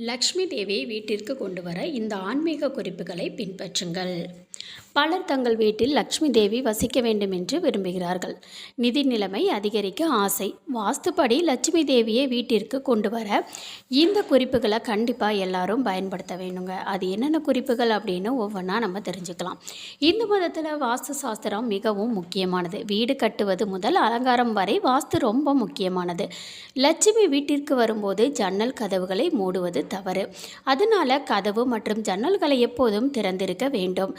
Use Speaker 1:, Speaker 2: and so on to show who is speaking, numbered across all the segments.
Speaker 1: லக்ஷ்மி தேவியை வீட்டிற்கு கொண்டு வர இந்த ஆன்மீக குறிப்புகளை பின்பற்றுங்கள். பலர் தங்கள் வீட்டில் லக்ஷ்மி தேவி வசிக்க வேண்டும் என்று விரும்புகிறார்கள். நிதி நிலைமை அதிகரிக்க ஆசை. வாஸ்துப்படி லட்சுமி தேவியை வீட்டிற்கு கொண்டு வர இந்த குறிப்புகளை கண்டிப்பாக எல்லாரும் பயன்படுத்த வேணுங்க அது என்னென்ன குறிப்புகள் அப்படின்னு ஒவ்வொன்றா நம்ம தெரிஞ்சுக்கலாம். இந்து மதத்தில் வாஸ்து சாஸ்திரம் மிகவும் முக்கியமானது. வீடு கட்டுவது முதல் அலங்காரம் வரை வாஸ்து ரொம்ப முக்கியமானது. லட்சுமி வீட்டிற்கு வரும்போது ஜன்னல் கதவுகளை மூடுவது தவறு. அதனால கதவு மற்றும் ஜன்னல்களை எப்போதும் திறந்திருக்க வேண்டும்.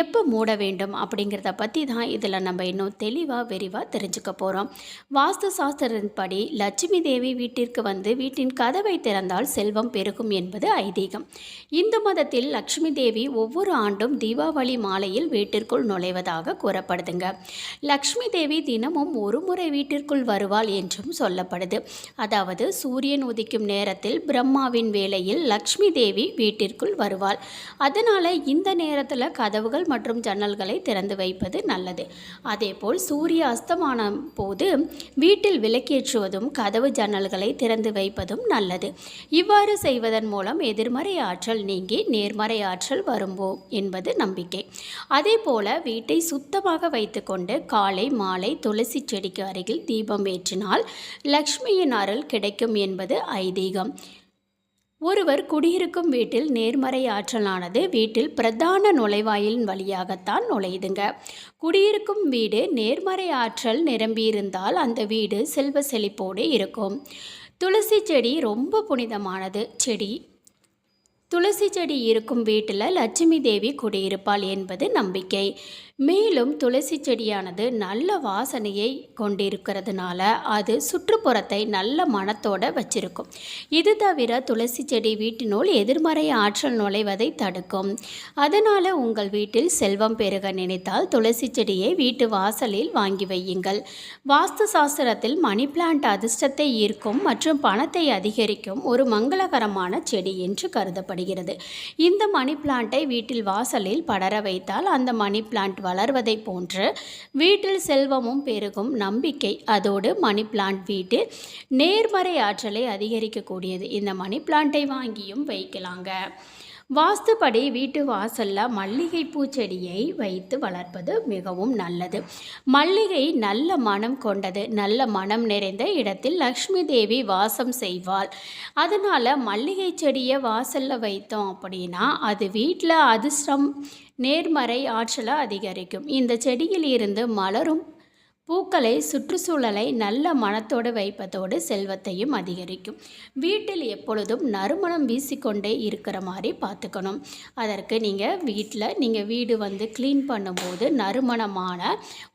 Speaker 1: எப்போ மூட வேண்டும் அப்படிங்கிறத பற்றி தான் இதில் நம்ம இன்னும் தெளிவாக விரிவாக தெரிஞ்சுக்க போகிறோம் வாஸ்து சாஸ்திரத்தின்படி லட்சுமி தேவி வீட்டிற்கு வந்து வீட்டின் கதவை திறந்தால் செல்வம் பெருகும் என்பது ஐதீகம். இந்து மதத்தில் லட்சுமி தேவி ஒவ்வொரு ஆண்டும் தீபாவளி மாலையில் வீட்டிற்குள் நுழைவதாக கூறப்படுதுங்க. லக்ஷ்மி தேவி தினமும் ஒரு முறை வீட்டிற்குள் வருவாள் என்றும் சொல்லப்படுது. அதாவது சூரியன் உதிக்கும் நேரத்தில் பிரம்மாவின் வேளையில் லக்ஷ்மி தேவி வீட்டிற்குள் வருவாள். அதனால் இந்த நேரத்தில் கதவுகள் மற்றும் ஜன்னல்களை திறந்து வைப்பது நல்லது. அதேபோல் சூரிய அஸ்தமானம் போது வீட்டில் விளக்கேற்றுவதும் கதவு ஜன்னல்களை திறந்து வைப்பதும் நல்லது. இவ்வாறு செய்வதன் மூலம் எதிர்மறை ஆற்றல் நீங்கி நேர்மறை ஆற்றல் வரும்போ என்பது நம்பிக்கை. அதே போல வீட்டை சுத்தமாக வைத்துக்கொண்டு காலை மாலை துளசி செடிக்கு அருகில் தீபம் ஏற்றினால் லக்ஷ்மியின் அருள் கிடைக்கும் என்பது ஐதீகம். ஒருவர் குடியிருக்கும் வீட்டில் நேர்மறை ஆற்றலானது வீட்டில் பிரதான நுழைவாயிலின் வழியாகத்தான் நுழையுதுங்க. குடியிருக்கும் வீடு நேர்மறை ஆற்றல் நிரம்பியிருந்தால் அந்த வீடு செல்வ செழிப்போடு இருக்கும். துளசி செடி ரொம்ப புனிதமானது. செடி. துளசி செடி இருக்கும் வீட்டில் லட்சுமி தேவி குடியிருப்பாள் என்பது நம்பிக்கை. மேலும் துளசி செடியானது நல்ல வாசனையை கொண்டிருக்கிறதுனால அது சுற்றுப்புறத்தை நல்ல மனத்தோட வச்சிருக்கும். இது தவிர துளசி செடி வீட்டினுள் எதிர்மறை ஆற்றல் நுழைவதை தடுக்கும். அதனால் உங்கள் வீட்டில் செல்வம் பெருக நினைத்தால் துளசி செடியை வீட்டு வாசலில் வாங்கி வையுங்கள். வாஸ்து சாஸ்திரத்தில் மணி பிளான்ட் அதிர்ஷ்டத்தை ஈர்க்கும் மற்றும் பணத்தை அதிகரிக்கும் ஒரு மங்களகரமான செடி என்று கருதப்படுகிறது. இந்த மணி பிளான்ட்டை வீட்டில் வாசலில் படர வைத்தால் அந்த மணி பிளான்ட் வளர்வதை போன்று வீட்டில் செல்வமும் பெருகும் நம்பிக்கை. அதோடு மணி பிளான்ட் வீட்டில் நேர்மறை ஆற்றலை அதிகரிக்கக்கூடியது. இந்த மணி பிளான்ட்டை வாங்கியும் வைக்கலாங்க. வாஸ்துப்படி வீட்டு வாசலில் மல்லிகைப்பூ செடியை வைத்து வளர்ப்பது மிகவும் நல்லது. மல்லிகை நல்ல மனம் கொண்டது. நல்ல மனம் நிறைந்த இடத்தில் லக்ஷ்மி தேவி வாசம் செய்வாள். அதனால் மல்லிகை செடியை வாசலில் வைத்தோம் அப்படின்னா அது வீட்டில் அதிர்ஷ்டம் நேர்மறை ஆற்றலை அதிகரிக்கும். இந்த செடியில் இருந்து மலரும் பூக்களை சுற்றுச்சூழலை நல்ல மனத்தோடு வைப்பதோடு செல்வத்தையும் அதிகரிக்கும். வீட்டில் எப்பொழுதும் நறுமணம் வீசிக்கொண்டே இருக்கிற மாதிரி பார்த்துக்கணும். அதற்கு நீங்கள் வீட்டில் நீங்கள் வீடு வந்து க்ளீன் பண்ணும்போது நறுமணமான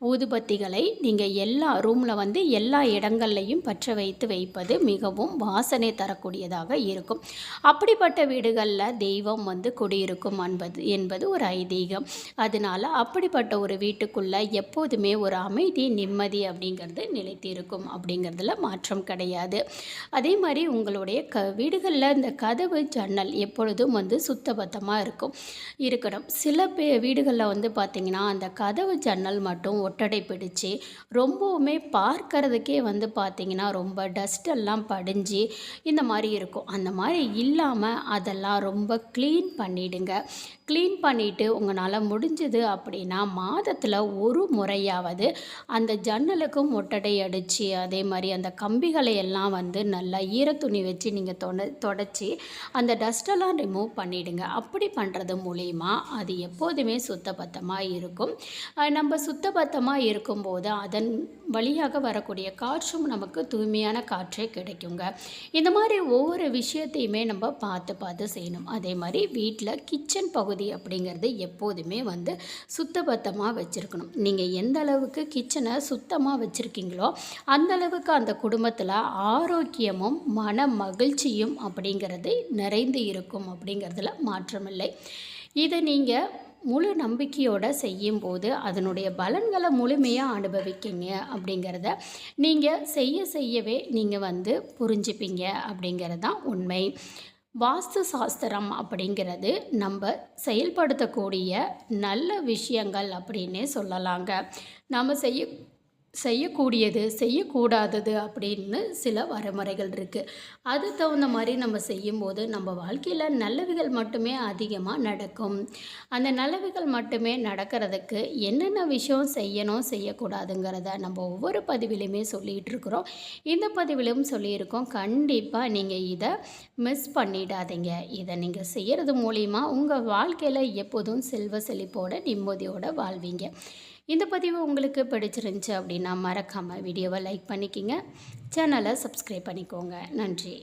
Speaker 1: ஊதுபத்திகளை நீங்கள் எல்லா ரூமில் வந்து எல்லா இடங்கள்லையும் பற்ற வைத்து வைப்பது மிகவும் வாசனை தரக்கூடியதாக இருக்கும். அப்படிப்பட்ட வீடுகளில் தெய்வம் வந்து குடியிருக்கும் என்பது என்பது ஒரு ஐதீகம். அதனால் அப்படிப்பட்ட ஒரு வீட்டுக்குள்ளே எப்போதுமே ஒரு அமைதி நிம்மதி அப்படிங்கிறது நிலைத்திருக்கும் அப்படிங்கிறதுல மாற்றம் கிடையாது. அதே மாதிரி உங்களுடைய க வீடுகளில் இந்த கதவு ஜன்னல் எப்பொழுதும் வந்து சுத்தபத்தமாக இருக்கும். இருக்கணும். சில பே வீடுகளில் வந்து பார்த்திங்கன்னா அந்த கதவு ஜன்னல் மட்டும் ஒட்டடை பிடிச்சு ரொம்பவுமே பார்க்கறதுக்கே வந்து பார்த்திங்கன்னா ரொம்ப டஸ்டெல்லாம் படிஞ்சு இந்த மாதிரி இருக்கும். அந்த மாதிரி இல்லாமல் அதெல்லாம் ரொம்ப க்ளீன் பண்ணிவிடுங்க க்ளீன் பண்ணிவிட்டு உங்களால் முடிஞ்சது அப்படின்னா மாதத்தில் ஒரு முறையாவது அந்த ஜன்னலுக்கும் ஒட்டடை அடித்து அதே மாதிரி அந்த கம்பிகளை எல்லாம் வந்து நல்லா ஈரத்துணி வச்சு நீங்கள் தொட தொடச்சி அந்த டஸ்ட்டெல்லாம் ரிமூவ் பண்ணிவிடுங்க அப்படி பண்ணுறது மூலிமா அது எப்போதுமே சுத்தபத்தமாக இருக்கும். நம்ம சுத்தபத்தமாக இருக்கும்போது அதன் வழியாக வரக்கூடிய காற்றும் நமக்கு தூய்மையான காற்றே கிடைக்குங்க. இந்த மாதிரி ஒவ்வொரு விஷயத்தையுமே நம்ம பார்த்து பார்த்து செய்யணும். அதே மாதிரி வீட்டில் கிச்சன் பகுதி அப்படிங்கிறது எப்போதுமே வந்து சுத்தபத்தமாக வச்சுருக்கணும். நீங்கள் எந்த அளவுக்கு கிச்சனை சுத்தமாக வச்சுருக்கீங்களோ அந்த அளவுக்கு அந்த குடும்பத்தில் ஆரோக்கியமும் மன மகிழ்ச்சியும் அப்படிங்கிறது நிறைந்து இருக்கும் அப்படிங்கிறதுல மாற்றமில்லை இதை நீங்கள் முழு நம்பிக்கையோடு செய்யும்போது அதனுடைய பலன்களை முழுமையாக அனுபவிக்கிங்க அப்படிங்கிறத நீங்கள் செய்ய செய்யவே நீங்கள் வந்து புரிஞ்சுப்பீங்க அப்படிங்கிறது தான் உண்மை. வாஸ்து சாஸ்திரம் அப்படிங்கிறது நம்ம செயல்படுத்தக்கூடிய நல்ல விஷயங்கள் அப்படின்னே சொல்லலாங்க. நம்ம செய்ய செய்யக்கூடியது செய்யக்கூடாதது அப்படின்னு சில வரைமுறைகள் இருக்குது அது தகுந்த மாதிரி நம்ம செய்யும்போது நம்ம வாழ்க்கையில் நல்லவைகள் மட்டுமே அதிகமாக நடக்கும். அந்த நல்லவைகள் மட்டுமே நடக்கிறதுக்கு என்னென்ன விஷயம் செய்யணும் செய்யக்கூடாதுங்கிறத நம்ம ஒவ்வொரு பதிவிலையுமே சொல்லிகிட்டு இருக்கிறோம். இந்த பதிவிலும் சொல்லியிருக்கோம். கண்டிப்பாக நீங்கள் இதை மிஸ் பண்ணிடாதீங்க. இதை நீங்கள் செய்கிறது மூலிமா உங்கள் வாழ்க்கையில் எப்போதும் செல்வ செழிப்போட நிம்மதியோடு வாழ்வீங்க. இந்த பதிவு உங்களுக்கு பிடிச்சிருந்துச்சு அப்படின்னா மறக்காமல் வீடியோவை லைக் பண்ணிக்கிங்க. சேனலை சப்ஸ்கிரைப் பண்ணிக்கோங்க. நன்றி.